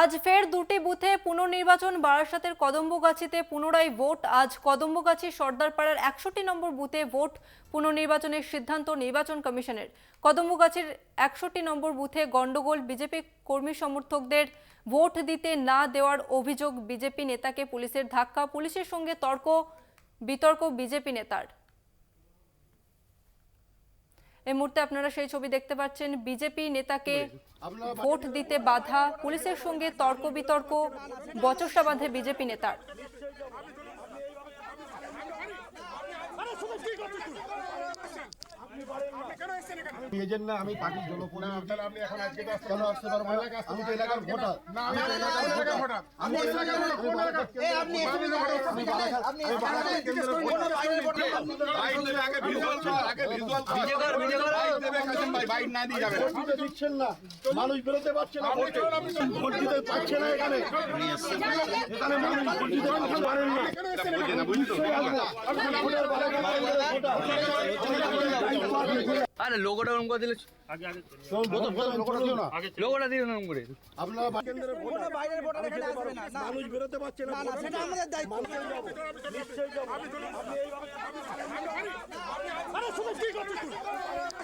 আজ ফের দুটি বুথে পুনর্নির্বাচন, বারাসাতের কদম্বগাছিতে পুনরায় ভোট। আজ কদম্বগাছি সর্দারপাড়ার একষট্টি নম্বর বুথে ভোট পুনর্নির্বাচনের সিদ্ধান্ত নির্বাচন কমিশনের। কদম্বগাছির একষট্টি নম্বর বুথে গন্ডগোল বিজেপি কর্মী সমর্থকদের ভোট দিতে না দেওয়ার অভিযোগ বিজেপি নেতাকে পুলিশের ধাক্কা, পুলিশের সঙ্গে তর্ক, বিতর্ক বিজেপি নেতার। এই মুহূর্তে আপনারা সেই ছবি দেখতে পাচ্ছেন। বিজেপি নেতাকে ভোট দিতে বাধা পুলিশের সঙ্গে তর্ক বিতর্ক বচসা বাঁধে বিজেপি নেতার। এজেন্ট না আমি পার্টির জনপ্রতিনিধি তাহলে আপনি এখন আজকে কেন আসতে পারব না আমি তো এলাকার ভোটার না আমি এলাকার ভোটার আমি এলাকার ভোটার আমি বারাসাত- আমি বারাসাত কেন্দ্রের ভোটার। ভোট দিতে দিচ্ছেন না মানুষ বেরোতে পারছে না ভোট ভোট দিতে পারছে না এখানে এখানে মানুষ ভোট দিতে পারেন না নিশ্চয়ই আসব। আমি ভোটার বারাসাত কেন্দ্রের ভোটার। আরে লোগোটা ওরকম করে দিলে শোন, ভোটার, ভোটার, লোকটা দিও না। লোগোটা দিলে ওরকম করে। আপনারা বা- কেন্দ্রের ভোটার। বাইরের ভোটার এখানে আসবে না। না মানুষ বেরোতে পারছে না না, না, সেটা আমাদের দায়িত্ব।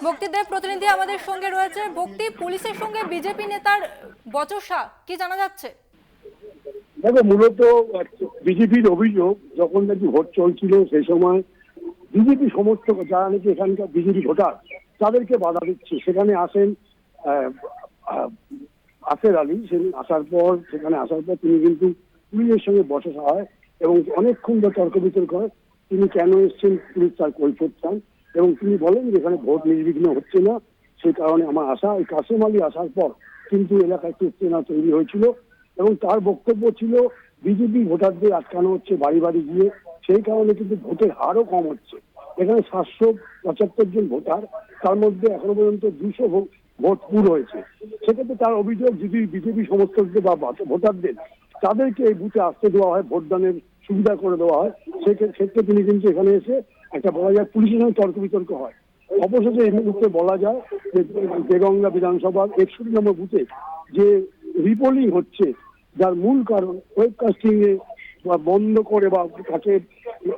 ভক্তিদেব প্রতিনিধি আমাদের সঙ্গে রয়েছে। ভক্তি পুলিশের সঙ্গে বিজেপি নেতার বচসা কি জানা যাচ্ছে? দেখো মূলত বিজেপির অভিযোগ যখন নাকি ভোট চলছিল সেই সময় বিজেপি সমর্থক যারা নাকি এখানকার বিজেপি ভোটার, তাদেরকে বাধা দিচ্ছে। সেখানে আসেন আসের আলী সেদিন আসার পর, সেখানে আসার পর তিনি কিন্তু পুলিশের সঙ্গে বসা হয় এবং অনেকক্ষণ ধরে তর্ক বিতর্ক হয়, তিনি কেন এসছেন, পুলিশ তার কৈফত চান এবং তিনি বলেন যে এখানে ভোট নির্বিঘ্ন হচ্ছে না, সেই কারণে আমার আশা, এই কাসেম আলী আসার পর কিন্তু এলাকায় উত্তেজনা তৈরি হয়েছিল এবং তার বক্তব্য ছিল, বিজেপি ভোটারদের আটকানো হচ্ছে বাড়ি বাড়ি গিয়ে সেই কারণে কিন্তু ভোটের হারও কম হচ্ছে। এখানে সাতশো পঁচাত্তর জন ভোটার, তার মধ্যে এখনও পর্যন্ত দুশো ভোট পুর হয়েছে। সেক্ষেত্রে তার অভিযোগ, যদি বিজেপি সমর্থকদের বা ভোটারদের তাদেরকে এই বুথে আসতে দেওয়া হয়, ভোটদানের সুবিধা করে দেওয়া হয়, সেক্ষেত্রে ক্ষেত্রে তিনি কিন্তু এখানে এসে একটা বলা যায় পুলিশের সঙ্গে তর্ক বিতর্ক হয়। অবশেষে এই মুহূর্তে বলা যায় যে দেগঙ্গা বিধানসভার একষট্টি নম্বর বুথে যে রিপোলিং হচ্ছে, যার মূল কারণ ওয়েবকাস্টিং এ বা বন্ধ করে বা তাকে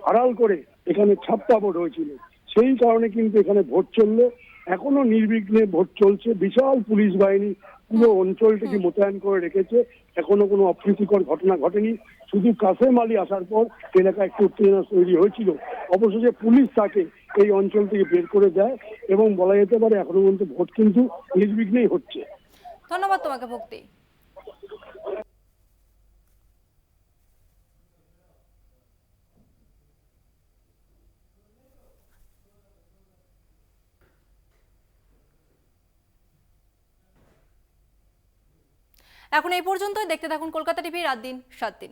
আড়াল করে এখানে ছাপ্পা ভোট হয়েছিল। সেই কারণে কিন্তু এখানে ভোট চলল। এখনও নির্বিঘ্নে ভোট চলছে। বিশাল পুলিশ বাহিনী পুরো অঞ্চলটিকে মোতায়েন করে রেখেছে। এখনও কোনো অপ্রীতিকর ঘটনা ঘটেনি। শুধু কাসেম আলী আসার পর এলাকায় একটু উত্তেজনা তৈরি হয়েছিল। অবশেষে পুলিশ তাকে এই অঞ্চল থেকে বের করে দেয় এবং বলা যেতে পারে এখনও পর্যন্ত ভোট কিন্তু নির্বিঘ্নেই হচ্ছে। ধন্যবাদ তোমাকে, ভক্তি। এখন এই পর্যন্তই। দেখতে থাকুন কলকাতা টিভি রাত দিন সাত দিন।